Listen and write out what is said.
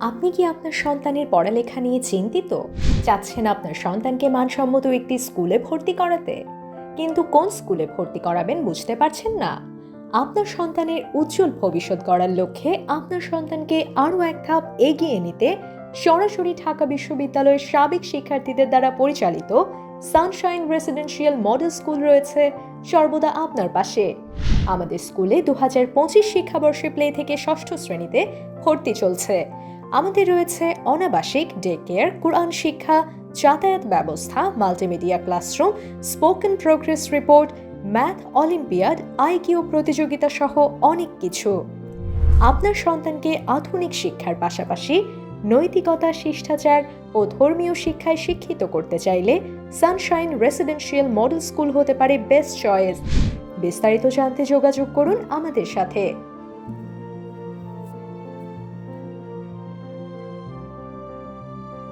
আপনি কি আপনার সন্তানের পড়ালেখা নিয়ে চিন্তিত? চাচ্ছেন আপনার সন্তানকে মানসম্মত একটি স্কুলে ভর্তি করাতে। কিন্তু কোন স্কুলে ভর্তি করাবেন বুঝতে পারছেন না। আপনার সন্তানের উজ্জ্বল ভবিষ্যৎ গড়ার লক্ষ্যে আপনার সন্তানকে আরও এক ধাপ এগিয়ে নিতে সরাসরি ঢাকা বিশ্ববিদ্যালয়ের সাবেক শিক্ষার্থীদের দ্বারা পরিচালিত সানশাইন রেসিডেন্সিয়াল মডেল স্কুল রয়েছে সর্বদা আপনার পাশে। আমাদের স্কুলে দু হাজার পঁচিশ শিক্ষাবর্ষে প্লে থেকে ষষ্ঠ শ্রেণীতে ভর্তি চলছে। আমাদের রয়েছে অনাবাসিক ডে কেয়ার কোরআন শিক্ষা, যাতায়াত ব্যবস্থা, multimedia classroom, spoken progress report, math olympiad IQ প্রতিযোগিতা সহ অনেক কিছু। আপনার সন্তানকে আধুনিক শিক্ষার পাশাপাশি নৈতিকতা, শিষ্টাচার ও ধর্মীয় শিক্ষায় শিক্ষিত করতে চাইলে সানশাইন রেসিডেন্সিয়াল মডেল স্কুল হতে পারে বেস্ট চয়েস বিস্তারিত জানতে যোগাযোগ করুন আমাদের সাথে।